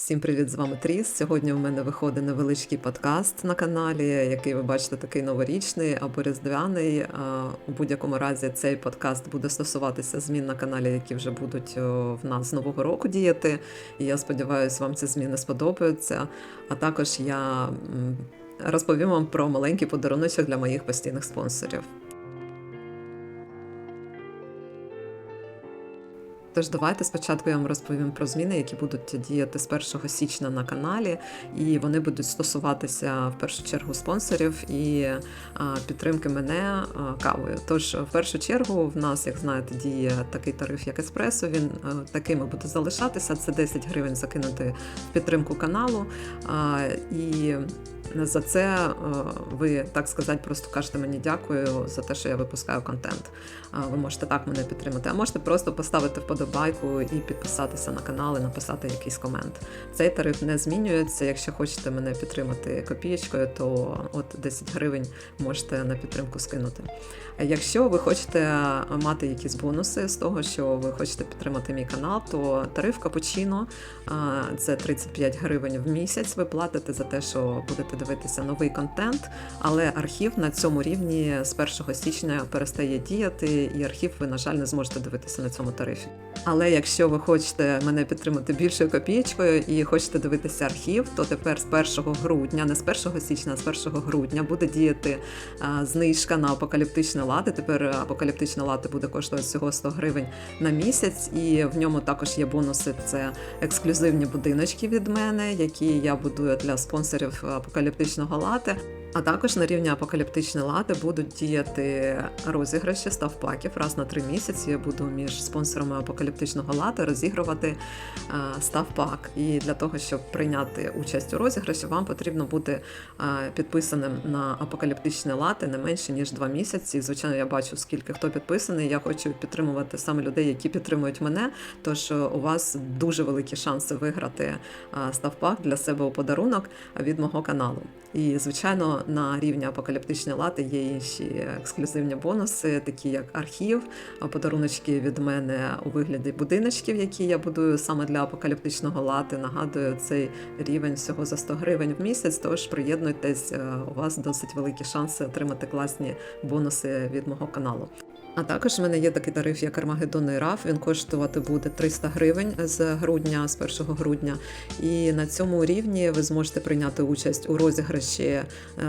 Всім привіт, з вами Тріс. Сьогодні у мене виходить невеличкий подкаст на каналі, який ви бачите такий новорічний або різдвяний. У будь-якому разі цей подкаст буде стосуватися змін на каналі, які вже будуть в нас з нового року діяти. І я сподіваюся, вам ці зміни сподобаються. А також я розповім вам про маленький подаруночок для моїх постійних спонсорів. Тож давайте спочатку я вам розповім про зміни, які будуть діяти з 1 січня на каналі, і вони будуть стосуватися в першу чергу спонсорів і підтримки мене кавою. Тож, в першу чергу, в нас, як знаєте, діє такий тариф, як еспресо. Він а, такими буде залишатися. Це 10 гривень закинути в підтримку каналу. І за це е, ви, так сказати, просто кажете мені дякую за те, що я випускаю контент. Ви можете так мене підтримати, а можете просто поставити вподобайку і підписатися на канал, і написати якийсь комент. Цей тариф не змінюється. Якщо хочете мене підтримати копієчкою, то от 10 гривень можете на підтримку скинути. Якщо ви хочете мати якісь бонуси з того, що ви хочете підтримати мій канал, то тариф капучино це 35 гривень в місяць. Ви платите за те, що будете дивитися новий контент, але архів на цьому рівні з 1 січня перестає діяти, і архів ви, на жаль, не зможете дивитися на цьому тарифі. Але якщо ви хочете мене підтримати більшою копієчкою і хочете дивитися архів, то тепер з 1 грудня, не з 1 січня, а з 1 грудня буде діяти знижка на апокаліптичне лати. Тепер апокаліптичне лати буде коштувати всього 100 гривень на місяць, і в ньому також є бонуси. Це ексклюзивні будиночки від мене, які я будую для спонсорів апокаліптичного лати. А також на рівні апокаліптичні лати будуть діяти розіграші ставпаків раз на три місяці. Я буду між спонсорами апокаліптичного лати розігрувати ставпак. І для того, щоб прийняти участь у розіграші, вам потрібно бути підписаним на апокаліптичне лати не менше ніж два місяці. Звичайно, я бачу, скільки хто підписаний. Я хочу підтримувати саме людей, які підтримують мене. Тож у вас дуже великі шанси виграти ставпак для себе у подарунок від мого каналу. І звичайно, на рівні апокаліптичні лати є інші ексклюзивні бонуси, такі як архів, подаруночки від мене у вигляді будиночків, які я будую саме для апокаліптичного лати. Нагадую, цей рівень всього за 100 гривень в місяць. Тож приєднуйтесь, е, у вас досить великі шанси отримати класні бонуси від мого каналу. А також в мене є такий тариф, як Армагеддон і РАФ. Він коштувати буде 300 гривень з грудня, з 1 грудня. І на цьому рівні ви зможете прийняти участь у розіграші е,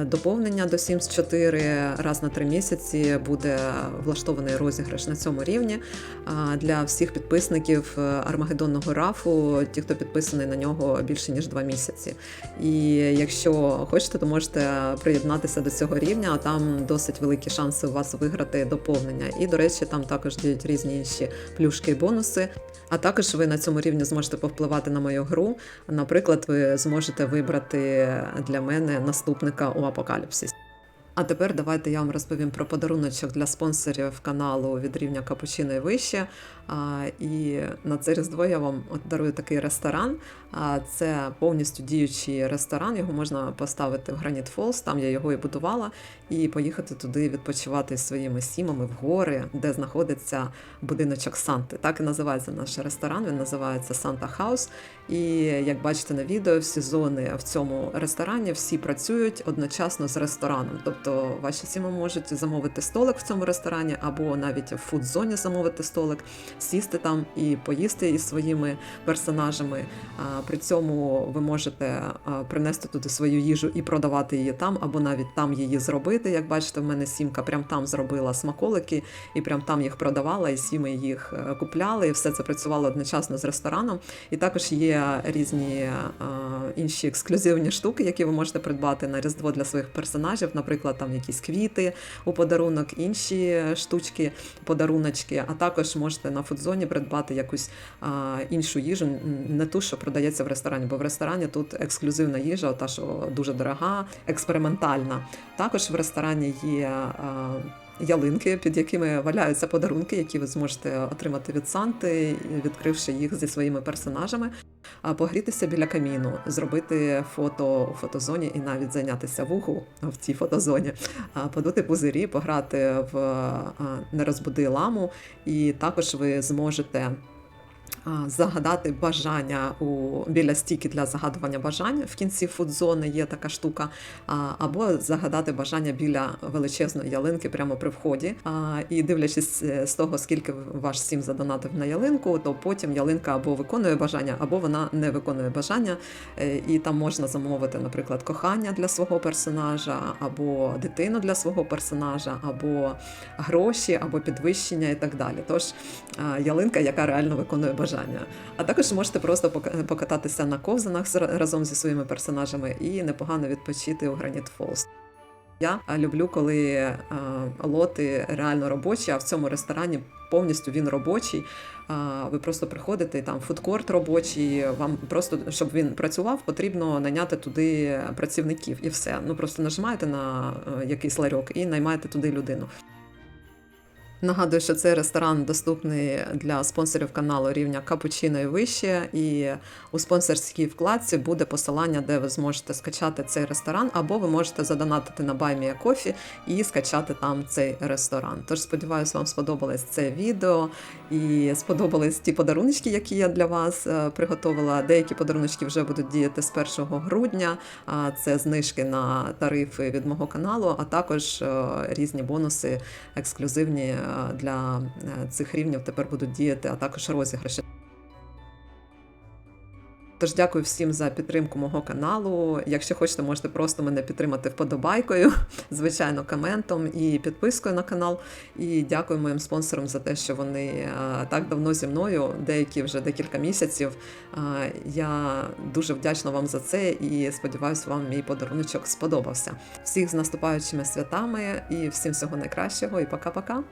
доповнення до Sims 4 раз на три місяці. Буде влаштований розіграш на цьому рівні А для всіх підписників е, Армагеддонного рафу, ті, хто підписаний на нього більше ніж два місяці. І якщо хочете, то можете приєднатися до цього рівня, там досить великі шанси у вас виграти доповнення. І, до речі, там також діють різні інші плюшки і бонуси. А також ви на цьому рівні зможете повпливати на мою гру. Наприклад, ви зможете вибрати для мене наступника у апокаліпсис. А тепер давайте я вам розповім про подаруночок для спонсорів каналу від рівня Капучино і вище. І на це різдво я вам дарую такий ресторан. Це повністю діючий ресторан. Його можна поставити в Граніт Фолс, там я його і будувала, і поїхати туди відпочивати зі своїми сімами в гори, де знаходиться будиночок Санти. Так і називається наш ресторан. Він називається Санта Хаус. І як бачите на відео, всі зони в цьому ресторані всі працюють одночасно з рестораном. Тобто ваші сіми можуть замовити столик в цьому ресторані, або навіть в фудзоні замовити столик, сісти там і поїсти із своїми персонажами. При цьому ви можете принести туди свою їжу і продавати її там, або навіть там її зробити. Як бачите, в мене сімка прям там зробила смаколики і прям там їх продавала, і сіми їх е, купляли. І все це працювало одночасно з рестораном. І також є різні інші ексклюзивні штуки, які ви можете придбати на різдво для своїх персонажів, наприклад, там якісь квіти у подарунок, інші штучки, подаруночки. А також можете на фудзоні придбати якусь а, іншу їжу, не ту, що продається в ресторані, бо в ресторані тут ексклюзивна їжа, та що дуже дорога, експериментальна. Також в ресторані є. А, Ялинки, під якими валяються подарунки, які ви зможете отримати від Санти, відкривши їх зі своїми персонажами, погрітися біля каміну, зробити фото у фотозоні і навіть зайнятися вуху в цій фотозоні, подути пузирі, пограти в не розбуди ламу, і також ви зможете загадати бажання у біля стійки для загадування бажань. В кінці фудзони є така штука, або загадати бажання біля величезної ялинки прямо при вході. І дивлячись е, з того, скільки ваш сім задонатив на ялинку, то потім ялинка або виконує бажання, або вона не виконує бажання. Е, І там можна замовити, наприклад, кохання для свого персонажа, або дитину для свого персонажа, або гроші, або підвищення і так далі. Тож ялинка, яка реально виконує бажання. А також можете просто пока- покататися на ковзанах разом зі своїми персонажами і непогано відпочити у Granite Falls. Я люблю, коли лоти реально робочі, а в цьому ресторані повністю він робочий. Ви просто приходите, там фудкорт робочий. Вам просто щоб він працював, потрібно наняти туди працівників і все. Ну просто нажимаєте на е, якийсь ларьок і наймаєте туди людину. Нагадую, що цей ресторан доступний для спонсорів каналу рівня капучино і вище. І у спонсорській вкладці буде посилання, де ви зможете скачати цей ресторан, або ви можете задонатити на Баймія Кофі і скачати там цей ресторан. Тож сподіваюся, вам сподобалось це відео і сподобались ті подарунки, які я для вас е, приготувала. Деякі подарунки вже будуть діяти з 1 грудня. А це знижки на тарифи від мого каналу, а також е, різні бонуси ексклюзивні е, для е, цих рівнів тепер будуть діяти, а також розіграші. Тож дякую всім за підтримку мого каналу. Якщо хочете, можете просто мене підтримати вподобайкою, звичайно, коментом і підпискою на канал. І дякую моїм спонсорам за те, що вони е, так давно зі мною, деякі вже декілька місяців. Е, Я дуже вдячна вам за це і сподіваюся, вам мій подаруночок сподобався. Всіх з наступаючими святами і всім всього найкращого, і пока-пока.